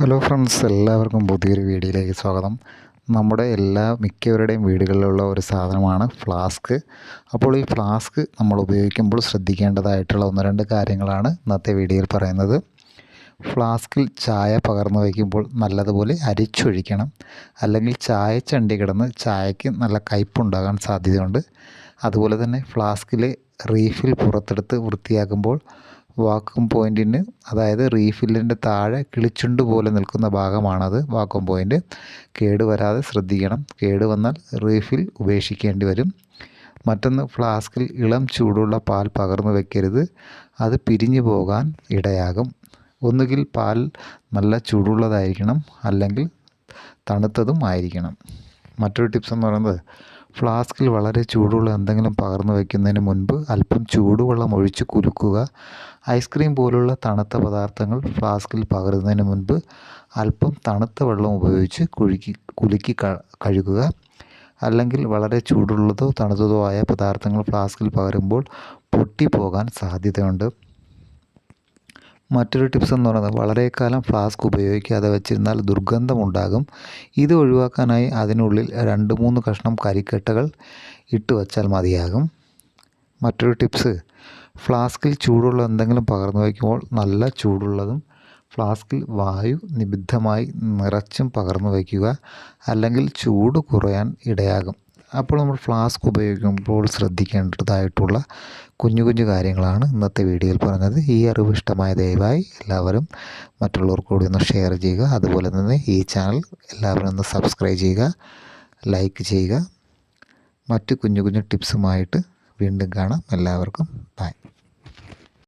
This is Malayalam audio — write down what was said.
ഹലോ ഫ്രണ്ട്സ് എല്ലാവർക്കും പുതിയൊരു വീഡിയോയിലേക്ക് സ്വാഗതം. നമ്മുടെ എല്ലാ മിക്കവരുടെയും വീടുകളിലുള്ള ഒരു സാധനമാണ് ഫ്ലാസ്ക്. അപ്പോൾ ഈ ഫ്ലാസ്ക് നമ്മൾ ഉപയോഗിക്കുമ്പോൾ ശ്രദ്ധിക്കേണ്ടതായിട്ടുള്ള ഒന്ന് രണ്ട് കാര്യങ്ങളാണ് ഇന്നത്തെ വീഡിയോയിൽ പറയുന്നത്. ഫ്ലാസ്കിൽ ചായ പകർന്നു വയ്ക്കുമ്പോൾ നല്ലതുപോലെ അരിച്ചൊഴിക്കണം. അല്ലെങ്കിൽ ചായ ചണ്ടി കിടന്ന് ചായയ്ക്ക് നല്ല കയ്പുണ്ടാകാൻ സാധ്യതയുണ്ട്. അതുപോലെ തന്നെ ഫ്ലാസ്കിലെ റീഫിൽ പുറത്തെടുത്ത് വൃത്തിയാക്കുമ്പോൾ വാക്വം പോയിന്റിന് അതായത് റീഫില്ലിന്റെ താഴെ കിളിച്ചുണ്ട് പോലെ നിൽക്കുന്ന ഭാഗമാണത് വാക്കും പോയിന്റ് കേട് വരാതെ ശ്രദ്ധിക്കണം. കേട് വന്നാൽ റീഫിൽ ഉപേക്ഷിക്കേണ്ടി വരും. മറ്റൊന്ന് ഫ്ലാസ്കിൽ ഇളം ചൂടുള്ള പാൽ പകർന്നു വെക്കരുത്. അത് പിരിഞ്ഞു പോകാൻ ഇടയാകും. ഒന്നുകിൽ പാൽ നല്ല ചൂടുള്ളതായിരിക്കണം അല്ലെങ്കിൽ തണുത്തതും ആയിരിക്കണം. മറ്റൊരു ടിപ്സ് എന്ന് പറയുന്നത് ഫ്ലാസ്കിൽ വളരെ ചൂടുള്ള എന്തെങ്കിലും പകർന്നു വയ്ക്കുന്നതിന് മുൻപ് അല്പം ചൂടുവെള്ളം ഒഴിച്ച് കുലുക്കുക. ഐസ്ക്രീം പോലുള്ള തണുത്ത പദാർത്ഥങ്ങൾ ഫ്ലാസ്കിൽ പകരുന്നതിന് മുൻപ് അല്പം തണുത്ത വെള്ളം ഉപയോഗിച്ച് കുഴുക്കി കുലുക്കി കഴുകുക. അല്ലെങ്കിൽ വളരെ ചൂടുള്ളതോ തണുത്തതോ ആയ പദാർത്ഥങ്ങൾ ഫ്ലാസ്കിൽ പകരുമ്പോൾ പൊട്ടിപ്പോകാൻ സാധ്യതയുണ്ട്. മറ്റൊരു ടിപ്സ് എന്ന് പറയുന്നത് വളരെക്കാലം കാലം ഫ്ലാസ്ക് ഉപയോഗിക്കാതെ വെച്ചിരുന്നാൽ ദുർഗന്ധമുണ്ടാകും. ഇത് ഒഴിവാക്കാനായി അതിനുള്ളിൽ രണ്ട് മൂന്ന് കഷ്ണം കരിക്കട്ടകൾ ഇട്ട് വച്ചാൽ മതിയാകും. മറ്റൊരു ടിപ്സ് ഫ്ലാസ്കിൽ ചൂടുള്ള എന്തെങ്കിലും പകർന്നു വയ്ക്കുമ്പോൾ നല്ല ചൂടുള്ളതും ഫ്ലാസ്കിൽ വായു നിബിദ്ധമായി നിറച്ചും പകർന്നു വയ്ക്കുക അല്ലെങ്കിൽ ചൂട് കുറയാൻ ഇടയാകും. അപ്പോൾ നമ്മൾ ഫ്ലാസ്ക് ഉപയോഗിക്കുമ്പോൾ ശ്രദ്ധിക്കേണ്ടതായിട്ടുള്ള കുഞ്ഞു കുഞ്ഞു കാര്യങ്ങളാണ് ഇന്നത്തെ വീഡിയോയിൽ പറഞ്ഞത്. ഈ അറിവ് ഇഷ്ടമായ ദയവായി എല്ലാവരും മറ്റുള്ളവർക്ക് കൂടി ഒന്ന് ഷെയർ ചെയ്യുക. അതുപോലെ തന്നെ ഈ ചാനൽ എല്ലാവരും ഒന്ന് സബ്സ്ക്രൈബ് ചെയ്യുക ലൈക്ക് ചെയ്യുക. മറ്റ് കുഞ്ഞു കുഞ്ഞു ടിപ്സുമായിട്ട് വീണ്ടും കാണാം. എല്ലാവർക്കും ബൈ.